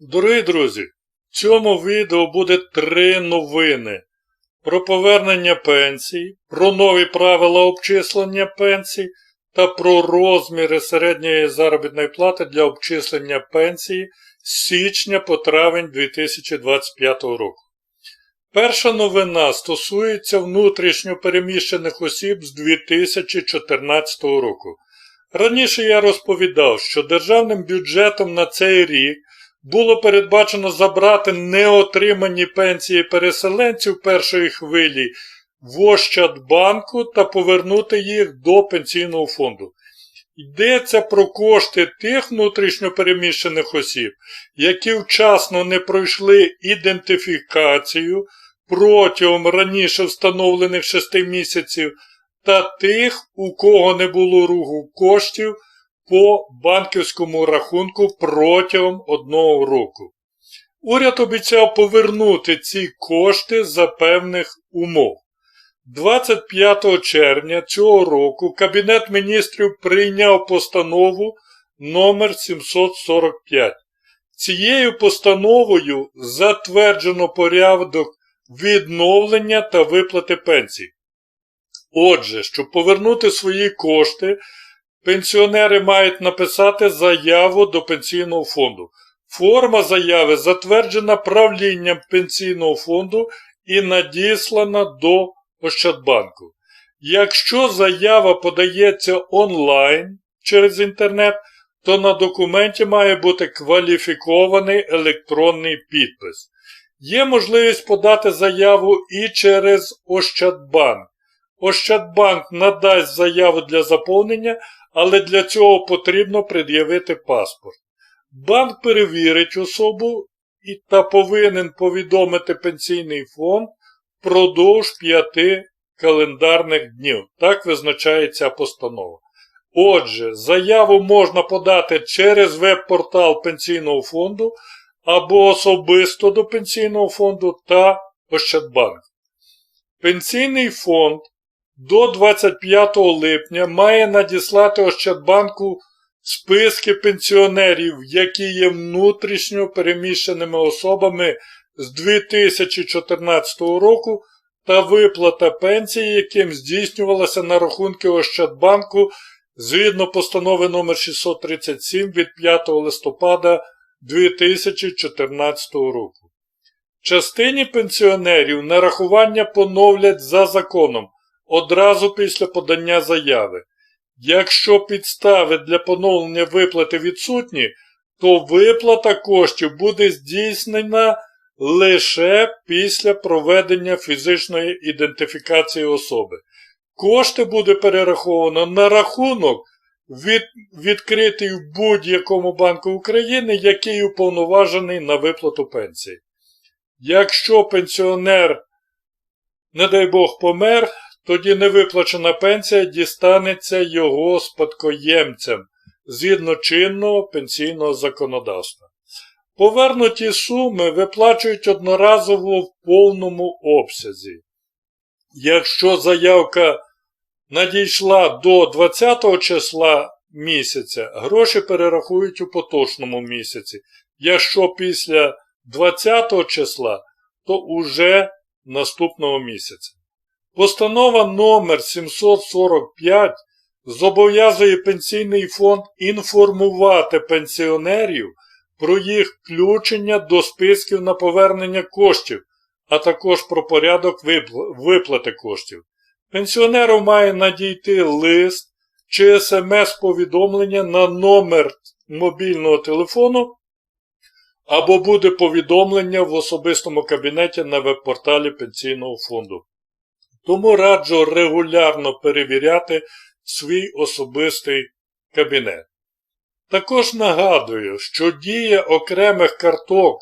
Дорогі друзі, в цьому відео буде три новини про повернення пенсій, про нові правила обчислення пенсій та про розміри середньої заробітної плати для обчислення пенсії з січня по травень 2025 року. Перша новина стосується внутрішньо переміщених осіб з 2014 року. Раніше я розповідав, що державним бюджетом на цей рік було передбачено забрати неотримані пенсії переселенців першої хвилі в Ощадбанку та повернути їх до пенсійного фонду. Йдеться про кошти тих внутрішньопереміщених осіб, які вчасно не пройшли ідентифікацію протягом раніше встановлених 6 місяців, та тих, у кого не було руху коштів по банківському рахунку протягом одного року. Уряд обіцяв повернути ці кошти за певних умов. 25 червня цього року Кабінет міністрів прийняв постанову номер 745. Цією постановою затверджено порядок відновлення та виплати пенсій. Отже, щоб повернути свої кошти, пенсіонери мають написати заяву до пенсійного фонду. Форма заяви затверджена правлінням пенсійного фонду і надіслана до Ощадбанку. Якщо заява подається онлайн через інтернет, то на документі має бути кваліфікований електронний підпис. Є можливість подати заяву і через Ощадбанк. Ощадбанк надасть заяву для заповнення, але для цього потрібно пред'явити паспорт. Банк перевірить особу і та повинен повідомити пенсійний фонд впродовж 5 календарних днів. Так визначається постанова. Отже, заяву можна подати через веб-портал пенсійного фонду або особисто до пенсійного фонду та Ощадбанк. Пенсійний фонд до 25 липня має надіслати Ощадбанку списки пенсіонерів, які є внутрішньо переміщеними особами з 2014 року та виплата пенсії, яким здійснювалася на рахунки Ощадбанку згідно постанови номер 637 від 5 листопада 2014 року. Частині пенсіонерів нарахування поновлять за законом одразу після подання заяви. Якщо підстави для поновлення виплати відсутні, то виплата коштів буде здійснена лише після проведення фізичної ідентифікації особи. Кошти буде перераховано на рахунок, від, відкритий в будь-якому банку України, який уповноважений на виплату пенсії. Якщо пенсіонер, не дай Бог, помер, тоді невиплачена пенсія дістанеться його спадкоємцям згідно чинного пенсійного законодавства. Повернуті суми виплачують одноразово в повному обсязі. Якщо заявка надійшла до 20 числа місяця, гроші перерахують у поточному місяці. Якщо після 20 числа, то уже наступного місяця. Постанова номер 745 зобов'язує пенсійний фонд інформувати пенсіонерів про їх включення до списків на повернення коштів, а також про порядок виплати коштів. Пенсіонеру має надійти лист чи смс-повідомлення на номер мобільного телефону, або буде повідомлення в особистому кабінеті на веб-порталі Пенсійного фонду. Тому раджу регулярно перевіряти свій особистий кабінет. Також нагадую, що дія окремих карток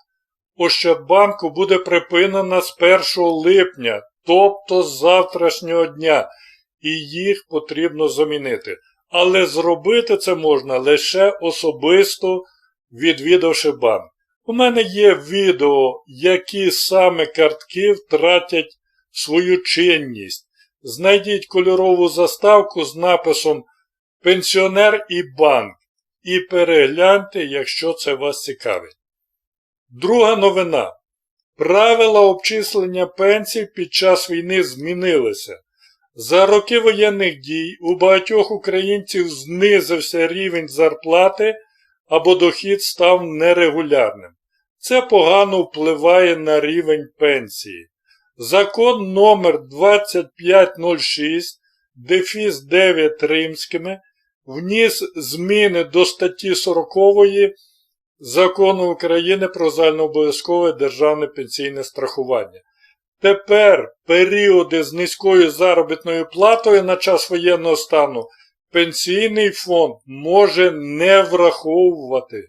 Ощадбанку буде припинена з 1 липня, тобто з завтрашнього дня, і їх потрібно замінити. Але зробити це можна лише особисто відвідавши банк. У мене є відео, які саме картки втратять свою чинність. Знайдіть кольорову заставку з написом Пенсіонер і банк і перегляньте, якщо це вас цікавить. Друга новина. Правила обчислення пенсій під час війни змінилися. За роки воєнних дій у багатьох українців знизився рівень зарплати або дохід став нерегулярним. Це погано впливає на рівень пенсії. Закон номер 2506 дефіс 9 римськими вніс зміни до статті 40 Закону України про загальнообов'язкове державне пенсійне страхування. Тепер періоди з низькою заробітною платою на час воєнного стану пенсійний фонд може не враховувати.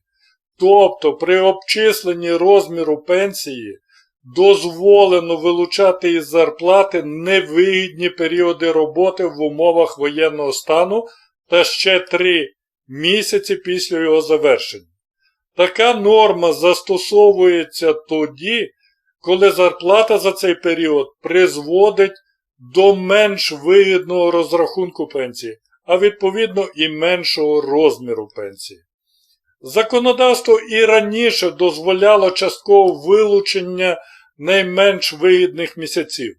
Тобто при обчисленні розміру пенсії дозволено вилучати із зарплати невигідні періоди роботи в умовах воєнного стану та ще 3 місяці після його завершення. Така норма застосовується тоді, коли зарплата за цей період призводить до менш вигідного розрахунку пенсії, а відповідно і меншого розміру пенсії. Законодавство і раніше дозволяло частково вилучення найменш вигідних місяців.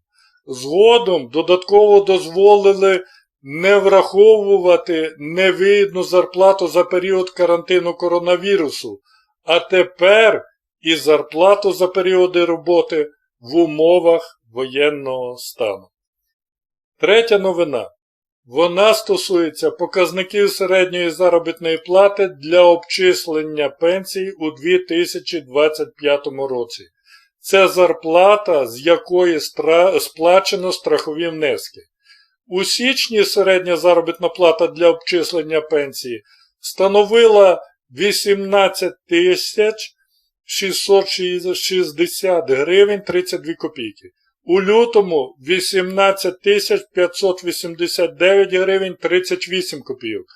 Згодом додатково дозволили не враховувати невигідну зарплату за період карантину коронавірусу, а тепер і зарплату за періоди роботи в умовах воєнного стану. Третя новина. Вона стосується показників середньої заробітної плати для обчислення пенсій у 2025 році. Це зарплата, з якої сплачено страхові внески. У січні середня заробітна плата для обчислення пенсії становила 18 тисяч 660 гривень 32 копійки. У лютому 18 тисяч 589 гривень 38 копійок.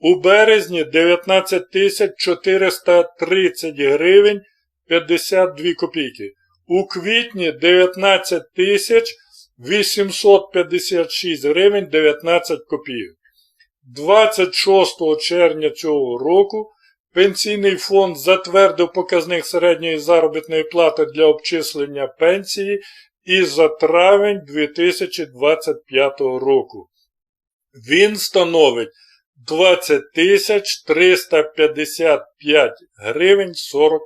У березні 19 тисяч 430 гривень 52 копійки. У квітні 19 тисяч 856 гривень 19 копійок. 26 червня цього року Пенсійний фонд затвердив показник середньої заробітної плати для обчислення пенсії і за травень 2025 року. Він становить 20 355 гривень 40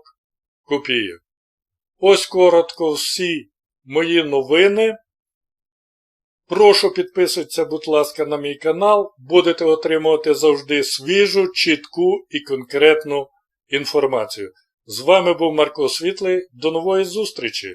копійок. Ось коротко всі мої новини. Прошу підписуйтесь, будь ласка, на мій канал. Будете отримувати завжди свіжу, чітку і конкретну інформацію. З вами був Марко Світлий. До нової зустрічі!